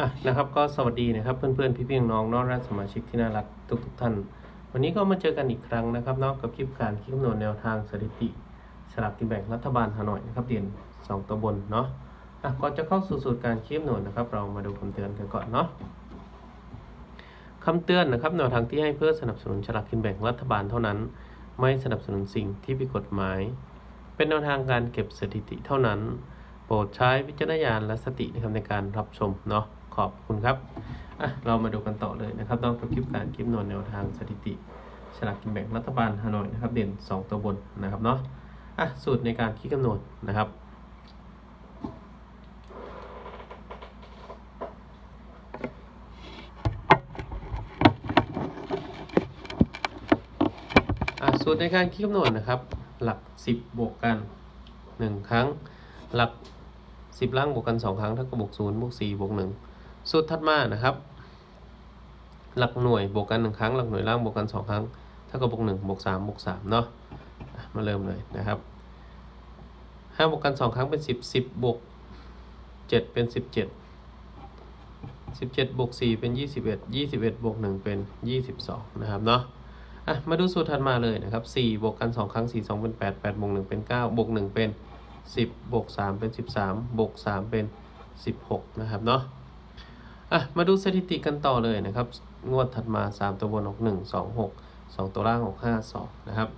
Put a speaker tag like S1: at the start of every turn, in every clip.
S1: อะนะครับก็สวัสดีนะครับเพื่อนๆพี่ๆน้องๆน้องและสมาชิกที่น่ารักทุกๆท่าน วันนี้ก็มาเจอกันอีกครั้งนะครับนอกกับคลิปการคิดคำนวณแนวทางสถิติสลากกินแบ่งรัฐบาลฮานอยนะครับเรียน2ตัวบนเนาะอะก่อนจะเข้าสู่สูตรการคิดคำนวณนะครับ เรามาดูคำเตือนกันก่อนเนาะคำเตือนนะครับแนวทางที่ให้เพื่อสนับสนุนฉลากกินแบ่งรัฐบาลเท่านั้น ไม่สนับสนุนสิ่งที่ผิดกฎหมาย เป็นแนวทางการเก็บสถิติเท่านั้น โปรดใช้วิจารณญาณและสตินะครับในการรับชมเนาะ ขอบคุณครับอะเรามาดูกันต่อเลยนะครับนอกจากคลิปการคลิปนวลแนวทางสถิติฉลากกินแบ่งรัฐบาลฮานอยนะครับ เด่น 2 ตัวบนนะครับเนาะอะสูตรในการคิดคำนวณนะครับสูตรในการคิดคำนวณนะครับ หลัก 10 บวกกัน 1 ครั้ง หลัก 10 ล่างบวกกัน 2 ครั้งเท่ากับบวก0บวก4บวก1 สูตรถัดมานะครับ หลักหน่วยบวกกัน1ครั้งหลักหน่วยล่างบวกกัน2ครั้งเท่ากับบวก1บวก3บวก3เนาะมาเริ่มเลยนะครับ5บวกกัน2ครั้งเป็น10 10บวก7เป็น17 17บวก4เป็น21 21บวก1เป็น22นะครับเนาะอะมาดูสูตรถัดมาเลยนะครับ4บวกกัน2ครั้ง4 2เป็น8 8บวก1เป็น9บวก1เป็น10บวก3เป็น13บวก3เป็น16นะครับเนาะ อะมาดูสถิติกันต่อเลยนะครับ งวดถัดมา 3 ตัวบนออก1 2 6 2 ตัวล่างออก5 2 นะครับ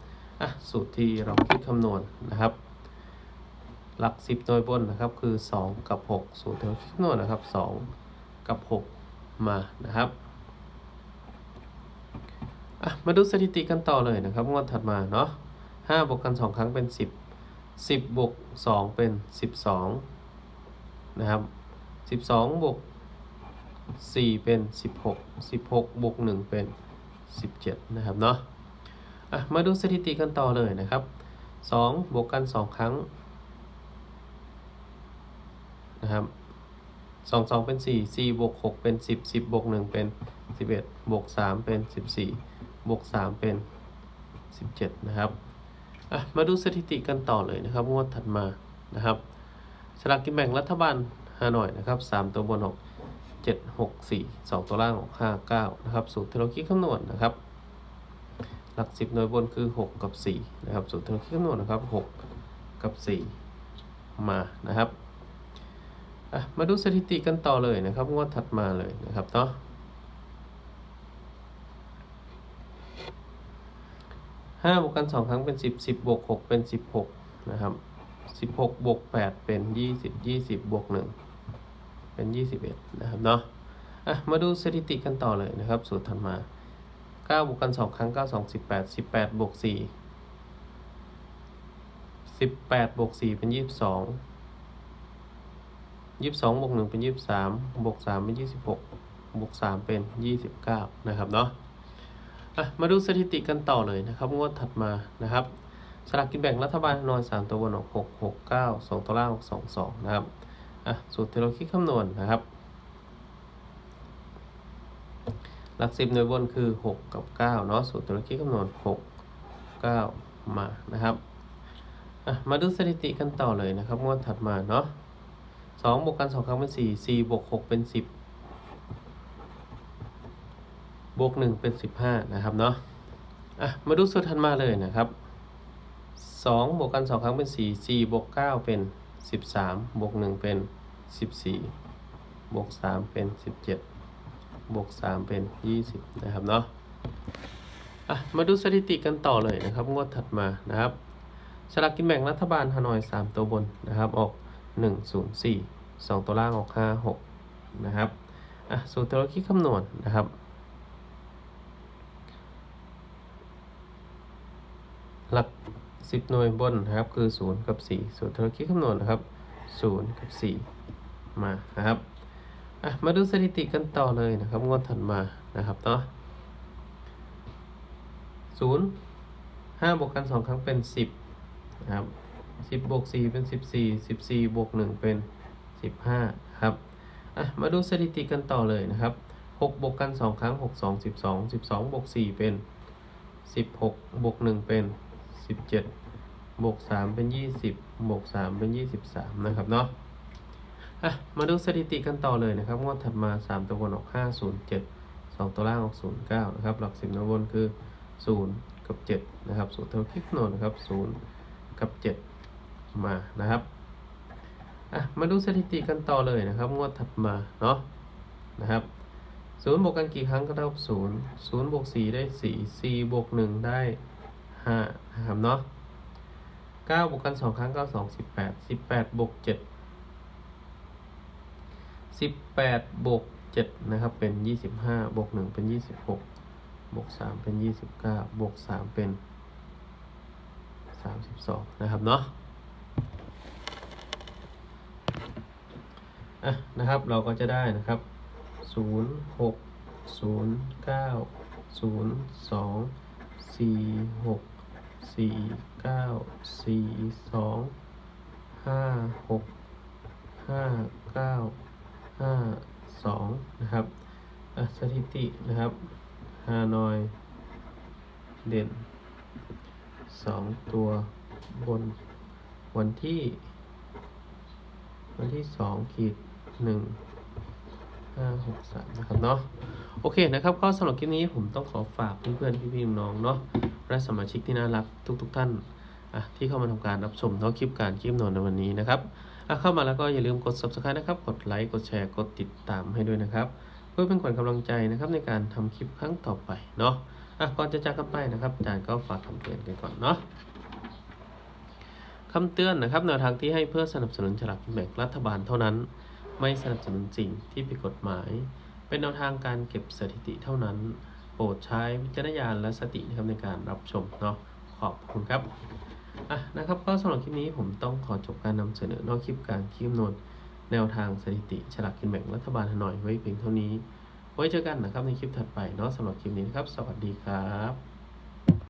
S1: อะสูตรที่เราคิดคำนวณนะครับ หลัก 10โดยบนนะครับคือ 2 กับ 6 สูตรที่เราคิดคำนวณนะครับ 2 กับ 6 มานะครับอะมาดูสถิติกันต่อเลยนะครับ งวดถัดมาเนาะห้าบวกกันสองครั้งเป็นสิบสิบบวกสองเป็นสิบสองนะครับสิบสองบวก สี่เป็นสิบหกสิบหกบวกหนึ่งเป็นสิบเจ็ดนะครับเนาะอะมาดูสถิติกันต่อเลยนะครับสองบวกกันสองครั้งนะครับสองสองเป็นสี่สี่บวกหกเป็นสิบสิบบวกหนึ่งเป็นสิบเอ็ดบวกสามเป็นสิบสี่บวก3เป็น17นะครับอะมาดูสถิติกันต่อเลยนะครับงวดถัดมานะครับสลากกินแบ่งรัฐบาลฮานอยนะครับ3ตัวบนออก 7 6 4 2 ตัวล่างออก5 9 นะครับ สูตรที่เราคิดคำนวณนะครับ หลัก 10 หน่วยบนคือ 6 กับ 4 นะครับ สูตรที่เราคิดคำนวณนะครับ 6 กับ 4 มานะครับมาดูสถิติกันต่อเลยนะครับงวดถัดมาเลยนะครับเนาะห้าบวกกันสองครั้งเป็นสิบสิบบวกหกเป็นสิบหกนะครับสิบหกบวกแปดเป็นยี่สิบยี่สิบบวกหนึ่ง เป็นยี่สิบเอ็ดนะครับเนาะอะมาดูสถิติกันต่อเลยนะครับ สูตรถัดมาเก้าบวกกันสองครั้งเก้าสองสิบแปดสิบแปดบวกสี่สิบแปดบวกสี่เป็นยี่สิบสองยี่สิบสองบวกหนึ่งเป็นยี่สิบสามบวกสามเป็นยี่สิบหกบวกสามเป็นยี่สิบเก้านะครับเนาะอะมาดูสถิติกันต่อเลยนะครับ งวดถัดมานะครับสลากกินแบ่งรัฐบาลนอนสามตัวบนออกหกหกเก้าสองตัวล่างออกสองสองนะครับ อะสูตรที่เราคิดคำนวณนะครับ หลักสิบหน่วยบนคือหกกับเก้าเนาะสูตรที่เราคิดคำนวณหกเก้ามานะครับอะมาดูสถิติกันต่อเลยนะครับงวดถัดมาเนาะสองบวกกันสองครั้งเป็นสี่สี่บวกหกเป็นสิบบวกหนึ่งเป็นสิบห้านะครับเนาะอะมาดูสูตรถัดมาเลยนะครับสองบวกกันสองครั้งเป็นสี่สี่บวกเก้าเป็น บสามบวกหนึ่งเป็นสิบสี่บวกสามเป็นสิบเจ็ดบวกสามเป็นยี่สิบนะครับเนาะอะมาดูสถิติกันต่อเลยนะครับงวดถัดมานะครับสลากกินแบ่งรัฐบาลฮานอยสามตัวบนนะครับออกหนึ่งศูนย์สี่สองตัวล่างออกห้าหกนะครับอะสูตรที่เราคิดคำนวณนะครับ หลั ก10หน่วยบนนะครับคือ0กับ4สูตรที่เราคิดคำนวณนะครับ0กับ4มานะครับอะมาดูสถิติกันต่อเลยนะครับงวดถัดมานะครับเนาะ0 5บวกกัน2ครั้งเป็น10นะครับ10บวก4เป็น14 14บวก1เป็น15ครับอะมาดูสถิติกันต่อเลยนะครับ6บวกกัน2ครั้ง6 2 12 12บวก4เป็น16บวก1เป็น สิบเจ็ดบวกสามเป็นยี่สิบบวกสามเป็นยี่สิบสามนะครับเนาะอะมาดูสถิติกันต่อเลยนะครับ งวดถัดมา3ตัวบนออก5 0 7 2ตัวล่างออก0 9นะครับหลักสิบตัวบนคือ0กับ7นะครับสูตรเทวคลิปโนนนะครับ0กับ7มานะครับอะมาดูสถิติกันต่อเลยนะครับ งวดถัดมาเนาะนะครับศูนย์บวกกันกี่ครั้งก็เท่ากับศูนย์ศูนย์บวกสี่ได้สี่สี่บวกหนึ่งได้ ห้านะครับเนาะเก้าบวกกันสองครั้งเก็สองสิบแปดสิบแปดบวกเจ็ดสิบแปดบวกเจ็ดนะครับเป็นยี่สิบห้าบวกหนึ่งเป็นยี่สิบหกบวกสามเป็นยี่สิบเก้าบวกสามเป็นสามสิบสองนะครับเนาะอะนะครับเราก็จะได้นะครับศูนย์หกศูนย์เก้าศูนย์สองสี่หก สี่เก้าสี่สองห้าหกห้าเก้าห้าสองนะครับสถิตินะครับฮานอย เด่นสองตัวบนวันที่ วันที่สองขีดหนึ่ง ห้าหกสามนะครับเนาะโอเคนะครับก็สำหรับคลิปนี้ผมต้องขอฝากเพื่อนๆพี่ๆน้องๆเนาะและสมาชิกที่น่ารักทุก ๆ ท่านอะที่เข้ามาทำการรับชมเนาะคลิปการคลิปโนนในวันนี้นะครับอะเข้ามาแล้วก็อย่าลืมกด subscribe นะครับ กดไลค์กดแชร์กดติดตามให้ด้วยนะครับ เพื่อเป็นขวัญกำลังใจนะครับในการทำคลิปครั้งต่อไปเนาะอะก่อนจะจากกันไปนะครับอาจารย์ก็ฝากคำเตือนกันก่อนเนาะคำเตือนนะครับแนวทางที่ให้เพื่อสนับสนุนฉลากแบ่งรัฐบาลเท่านั้น ไม่สนับสนุนสิ่งที่ผิดกฎหมาย เป็นแนวทางการเก็บสถิติเท่านั้น โปรดใช้วิจารณญาณและสตินะครับในการรับชมเนาะขอบคุณครับอะนะครับก็สำหรับคลิปนี้ผมต้องขอจบการนำเสนอนอกคลิปการคลิปนวลแนวทางสถิติฉลากกินแบ่งรัฐบาลฮานอยไว้เพียงเท่านี้ ไว้เจอกันนะครับในคลิปถัดไปเนาะสำหรับคลิปนี้นะครับ สวัสดีครับ